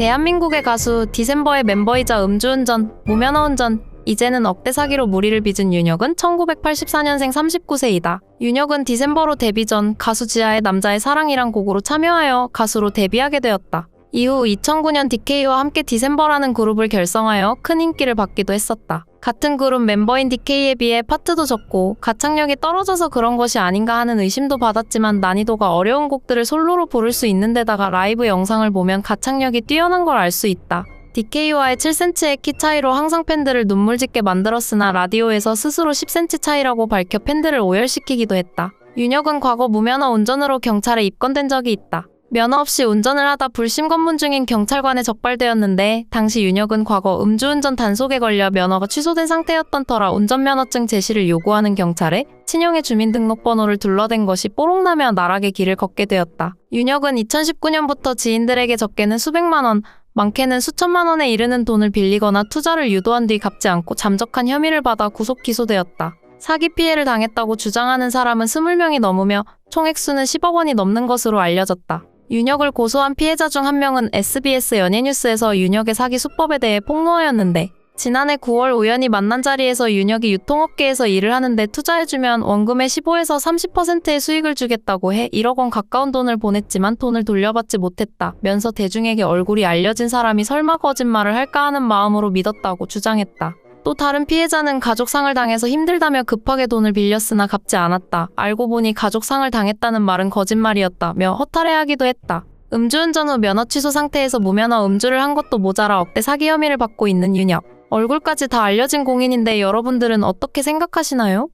대한민국의 가수 디셈버의 멤버이자 음주운전, 무면허 운전, 이제는 억대 사기로 무리를 빚은 윤혁은 1984년생 39세이다. 윤혁은 디셈버로 데뷔 전 가수 지아의 남자의 사랑이란 곡으로 참여하여 가수로 데뷔하게 되었다. 이후 2009년 DK와 함께 디셈버라는 그룹을 결성하여 큰 인기를 받기도 했었다. 같은 그룹 멤버인 DK에 비해 파트도 적고 가창력이 떨어져서 그런 것이 아닌가 하는 의심도 받았지만 난이도가 어려운 곡들을 솔로로 부를 수 있는 데다가 라이브 영상을 보면 가창력이 뛰어난 걸 알 수 있다. DK와의 7cm의 키 차이로 항상 팬들을 눈물짓게 만들었으나 라디오에서 스스로 10cm 차이라고 밝혀 팬들을 오열시키기도 했다. 윤혁은 과거 무면허 운전으로 경찰에 입건된 적이 있다. 면허 없이 운전을 하다 불심 검문 중인 경찰관에 적발되었는데 당시 윤혁은 과거 음주운전 단속에 걸려 면허가 취소된 상태였던 터라 운전면허증 제시를 요구하는 경찰에 친형의 주민등록번호를 둘러댄 것이 뽀록나며 나락의 길을 걷게 되었다. 윤혁은 2019년부터 지인들에게 적게는 수백만 원, 많게는 수천만 원에 이르는 돈을 빌리거나 투자를 유도한 뒤 갚지 않고 잠적한 혐의를 받아 구속 기소되었다. 사기 피해를 당했다고 주장하는 사람은 20명이 넘으며 총 액수는 10억 원이 넘는 것으로 알려졌다. 윤혁을 고소한 피해자 중 한 명은 SBS 연예뉴스에서 윤혁의 사기 수법에 대해 폭로하였는데 지난해 9월 우연히 만난 자리에서 윤혁이 유통업계에서 일을 하는데 투자해주면 원금의 15에서 30%의 수익을 주겠다고 해 1억 원 가까운 돈을 보냈지만 돈을 돌려받지 못했다. 면서 대중에게 얼굴이 알려진 사람이 설마 거짓말을 할까 하는 마음으로 믿었다고 주장했다. 또 다른 피해자는 가족상을 당해서 힘들다며 급하게 돈을 빌렸으나 갚지 않았다. 알고 보니 가족상을 당했다는 말은 거짓말이었다며 허탈해하기도 했다. 음주운전 후 면허 취소 상태에서 무면허 음주를 한 것도 모자라 억대 사기 혐의를 받고 있는 윤혁. 얼굴까지 다 알려진 공인인데 여러분들은 어떻게 생각하시나요?